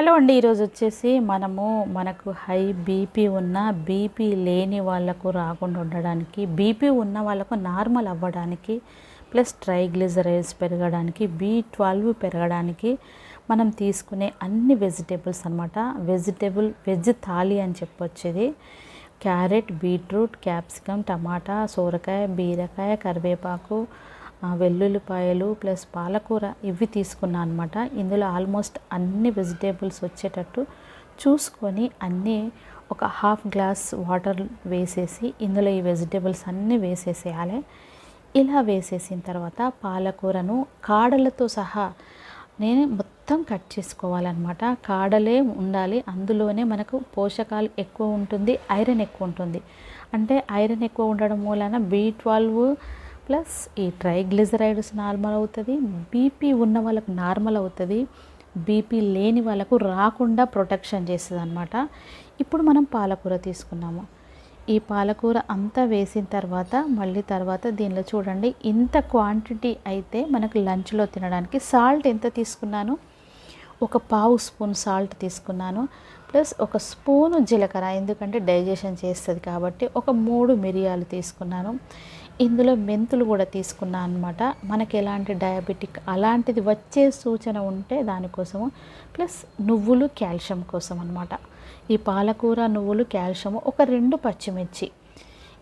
Hello అండి ఈరోజు వచ్చేసి మనము మనకు హై బీపీ ఉన్న బీపీ లేని వాళ్ళకు రాకుండా ఉండడానికి బీపీ ఉన్న వాళ్ళకు నార్మల్ అవ్వడానికి ప్లస్ ట్రైగ్లిజరైడ్స్ పెరగడానికి బీ ట్వెల్వ్ పెరగడానికి మనం తీసుకునే అన్ని వెజిటేబుల్స్ అనమాట వెజిటేబుల్ వెజ్ థాలి అని చెప్పొచ్చు ఇది క్యారెట్ బీట్రూట్ క్యాప్సికమ్ టమాటా సోరకాయ బీరకాయ కరివేపాకు వెల్లుల్లిపాయలు ప్లస్ పాలకూర ఇవి తీసుకున్నా అనమాట ఇందులో ఆల్మోస్ట్ అన్ని వెజిటేబుల్స్ వచ్చేటట్టు చూసుకొని అన్నీ ఒక హాఫ్ గ్లాస్ వాటర్ వేసేసి ఇందులో ఈ వెజిటేబుల్స్ అన్నీ వేసేసేయాలి. ఇలా వేసేసిన తర్వాత పాలకూరను కాడలతో సహా నేను మొత్తం కట్ చేసుకోవాలన్నమాట. కాడలే ఉండాలి. అందులోనే మనకు పోషకాలు ఎక్కువ ఉంటుంది ఐరన్ ఎక్కువ ఉంటుంది. అంటే ఐరన్ ఎక్కువ ఉండడం మూలన బీ ట్వెల్వ్ ప్లస్ ఈ ట్రైగ్లిజరైడ్స్ నార్మల్ అవుతుంది బీపీ ఉన్న వాళ్ళకు నార్మల్ అవుతుంది బీపీ లేని వాళ్ళకు రాకుండా ప్రొటెక్షన్ చేస్తుంది అనమాట ఇప్పుడు మనం పాలకూర తీసుకున్నాము. ఈ పాలకూర అంతా వేసిన తర్వాత మళ్ళీ తర్వాత దీనిలో చూడండి ఇంత క్వాంటిటీ అయితే మనకు లంచ్లో తినడానికి సాల్ట్ ఎంత తీసుకున్నాను? ఒక పావు స్పూన్ సాల్ట్ తీసుకున్నాను. ప్లస్ ఒక స్పూను జీలకర్ర ఎందుకంటే డైజెషన్ చేస్తుంది కాబట్టి ఒక మూడు మిరియాలు తీసుకున్నాను. ఇందులో మెంతులు కూడా తీసుకున్నాను అనమాట మనకి ఎలాంటి డయాబెటిక్ అలాంటిది వచ్చే సూచన ఉంటే దానికోసము ప్లస్ నువ్వులు కాల్షియం కోసం అనమాట ఈ పాలకూర నువ్వులు కాల్షియం ఒక రెండు పచ్చిమిర్చి.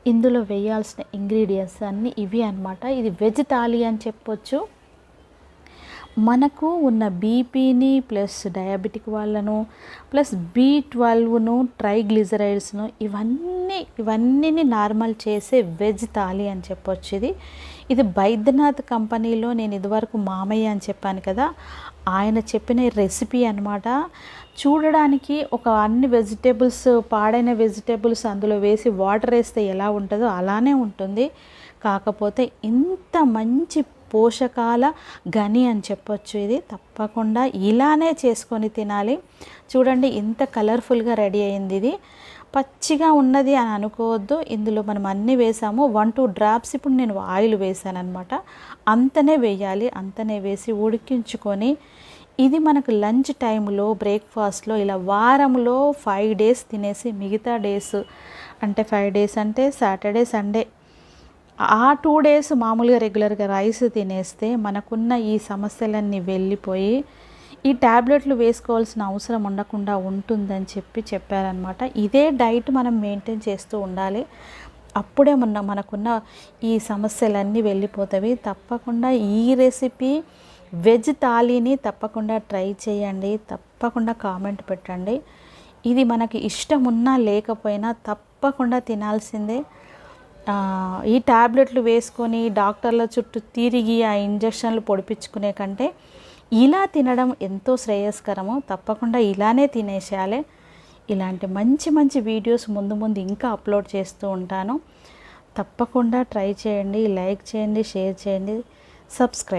ఇందులో వేయాల్సిన ఇంగ్రీడియంట్స్ అన్నీ ఇవి అన్నమాట. ఇది వెజ్ థాలీ అని చెప్పొచ్చు మనకు ఉన్న బీపీని ప్లస్ డయాబెటిక్ వాళ్ళను ప్లస్ బీ ట్వెల్వ్ను ట్రైగ్లిజరైడ్స్ను ఇవన్నీ ఇవన్నీ నార్మల్ చేసే వెజ్ థాలీ అని చెప్పొచ్చు ఇది ఇది బైద్యనాథ్ కంపెనీలో నేను ఇదివరకు మామయ్య అని చెప్పాను కదా ఆయన చెప్పిన రెసిపీ అనమాట చూడడానికి ఒక అన్ని వెజిటేబుల్స్ పాడైన వెజిటేబుల్స్ అందులో వేసి వాటర్ వేస్తే ఎలా ఉంటుందో అలానే ఉంటుంది. కాకపోతే ఇంత మంచి పోషకాల గని అని చెప్పొచ్చు ఇది. తప్పకుండా ఇలానే చేసుకొని తినాలి. చూడండి ఇంత కలర్ఫుల్గా రెడీ అయింది ఇది. పచ్చిగా ఉన్నది అని అనుకోవద్దు. ఇందులో మనం అన్నీ వేసాము. వన్ టూ డ్రాప్స్ ఇప్పుడు నేను ఆయిల్ వేసాను అనమాట అంతనే వేయాలి. అంతనే వేసి ఉడికించుకొని ఇది మనకు లంచ్ టైంలో బ్రేక్ఫాస్ట్లో ఇలా వారంలో ఫైవ్ డేస్ తినేసి మిగతా డేస్ అంటే ఫైవ్ డేస్ అంటే సాటర్డే సండే ఆ టూ డేస్ మామూలుగా రెగ్యులర్గా రైస్ తినేస్తే మనకున్న ఈ సమస్యలన్నీ వెళ్ళిపోయి ఈ ట్యాబ్లెట్లు వేసుకోవాల్సిన అవసరం ఉండకుండా ఉంటుందని చెప్పి చెప్పారనమాట ఇదే డైట్ మనం మెయింటైన్ చేస్తూ ఉండాలి. అప్పుడే మన మనకున్న ఈ సమస్యలన్నీ వెళ్ళిపోతాయి తప్పకుండా ఈ రెసిపీ వెజ్ థాలీని తప్పకుండా ట్రై చేయండి. తప్పకుండా కామెంట్ పెట్టండి. ఇది మనకి ఇష్టం ఉన్నా లేకపోయినా తప్పకుండా తినాల్సిందే. ఈ ట్యాబ్లెట్లు వేసుకొని డాక్టర్ల చుట్టూ తిరిగి ఆ ఇంజక్షన్లు పొడిపించుకునే కంటే ఇలా తినడం ఎంతో శ్రేయస్కరము. తప్పకుండా ఇలానే తినేసేయాలి. ఇలాంటి మంచి మంచి వీడియోస్ ముందు ముందు ఇంకా అప్లోడ్ చేస్తూ ఉంటాను. తప్పకుండా ట్రై చేయండి లైక్ చేయండి షేర్ చేయండి సబ్స్క్రైబ్